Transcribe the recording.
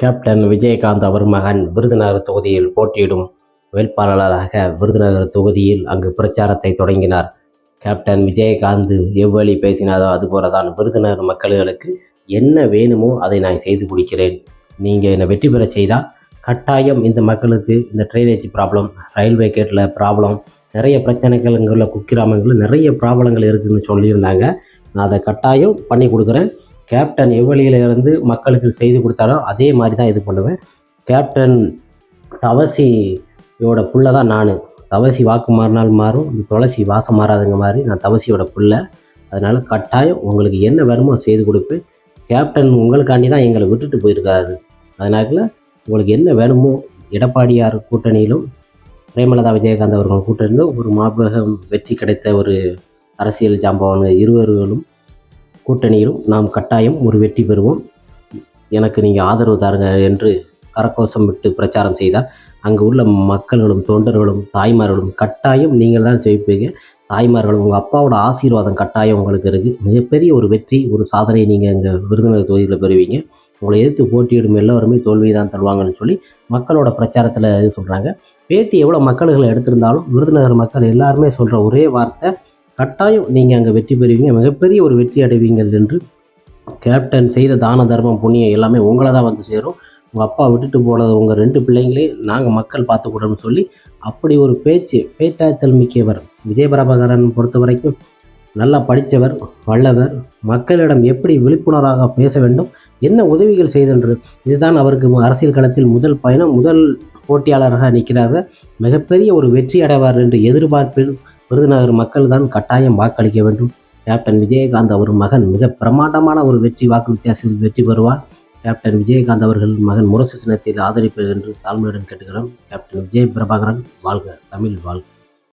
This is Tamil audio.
கேப்டன் விஜயகாந்த் அவர் மகன் விருதுநகர் தொகுதியில் போட்டியிடும் வேட்பாளராக விருதுநகர் தொகுதியில் அங்கு பிரச்சாரத்தை தொடங்கினார். கேப்டன் விஜயகாந்த் எவ்வழி பேசினாரோ அதுபோல தான் விருதுநகர் மக்களுக்கு என்ன வேணுமோ அதை நான் செய்து கொடுக்கிறேன். நீங்கள் என்னை வெற்றி பெற செய்தால் கட்டாயம் இந்த மக்களுக்கு இந்த ட்ரைனேஜ் ப்ராப்ளம் ரயில்வே கேட்டில் ப்ராப்ளம் நிறைய பிரச்சனைகள் இங்கே உள்ள குக்கிராமங்களில் நிறைய ப்ராப்ளங்கள் இருக்குதுன்னு சொல்லியிருந்தாங்க. நான் அதை கட்டாயம் பண்ணி கொடுக்குறேன். கேப்டன் எவ்வழியில இருந்து மக்களுக்கு செய்து கொடுத்தாரோ அதே மாதிரி தான் இது பண்ணுவேன். கேப்டன் தவசியோட புள்ள தான் நான். தவசி வாக்கு மாறினால் மாறும். துளசி வாசம் மாறாதுங்க மாதிரி நான் தவசியோட புள்ள. அதனால் கட்டாயம் உங்களுக்கு என்ன வேணுமோ செய்து கொடுப்பேன் கேப்டன் உங்களுக்காண்டி தான் எங்களை விட்டுட்டு போயிருக்காரு. அதனால உங்களுக்கு என்ன வேணுமோ எடப்பாடியார் கூட்டணியிலும் பிரேமலதா விஜயகாந்த் அவர்கள் கூட்டணியிலும் ஒரு மாபகம் வெற்றி கிடைத்த ஒரு அரசியல் ஜாம்பவான் இருவர்களும் கூட்டணியிலும் நாம் கட்டாயம் ஒரு வெற்றி பெறுவோம். எனக்கு நீங்கள் ஆதரவு தாருங்க என்று கரகோஷம் விட்டு பிரச்சாரம் செய்தால் அங்கே உள்ள மக்கள்களும் தொண்டர்களும் தாய்மார்களும் கட்டாயம் நீங்கள் தான் ஜெயிப்பீங்க. தாய்மார்களும் உங்கள் அப்பாவோட ஆசீர்வாதம் கட்டாயம் உங்களுக்கு இருக்குது மிகப்பெரிய ஒரு வெற்றி ஒரு சாதனையை நீங்கள் இங்கே விருதுநகர் தொகுதியில் பெறுவீங்க. உங்களை எதிர்த்து போட்டியிடும் எல்லோருமே தோல்வி தான் தருவாங்கன்னு சொல்லி மக்களோட பிரச்சாரத்தில் இது சொல்கிறாங்க பேட்டி எவ்வளோ மக்கள்களை எடுத்திருந்தாலும் விருதுநகர் மக்கள் எல்லாருமே சொல்கிற ஒரே வார்த்தை கட்டாயம் நீங்கள் அங்கே வெற்றி பெறுவீங்க. மிகப்பெரிய ஒரு வெற்றி அடைவீங்கள் என்று கேப்டன் செய்த தான தர்மம் புண்ணியம் எல்லாமே உங்களை தான் வந்து சேரும். உங்கள் அப்பா விட்டுட்டு போனது உங்கள் ரெண்டு பிள்ளைங்களே நாங்கள் மக்கள் பார்த்துக்கூடன்னு சொல்லி அப்படி ஒரு பேச்சு பேட்டாய்த்தல் மிக்கவர் விஜயபிரபாகரன் பொறுத்த வரைக்கும் நல்லா படித்தவர் வல்லவர். மக்களிடம் எப்படி விழிப்புணர்வாக பேச வேண்டும் என்ன உதவிகள் செய்தென்று இதுதான் அவருக்கு அரசியல் களத்தில் முதல் பயணம் முதல் போட்டியாளராக நிற்கிறார்கள். மிகப்பெரிய ஒரு வெற்றி அடைவார் என்று எதிர்பார்ப்பில் விருதுநகர் மக்கள் தான் கட்டாயம் வாக்களிக்க வேண்டும். கேப்டன் விஜயகாந்த் அவர் மகன் மிக பிரமாண்டமான ஒரு வெற்றி வாக்கு வித்தியாசத்தில் வெற்றி பெறுவார். கேப்டன் விஜயகாந்த் அவர்கள் மகன் முரசு சின்னத்தில் ஆதரிப்பது என்று தாழ்மையுடன் கேட்டுக்கிறோம். கேப்டன் விஜய் பிரபாகரன் வாழ்க தமிழ் வாழ்க.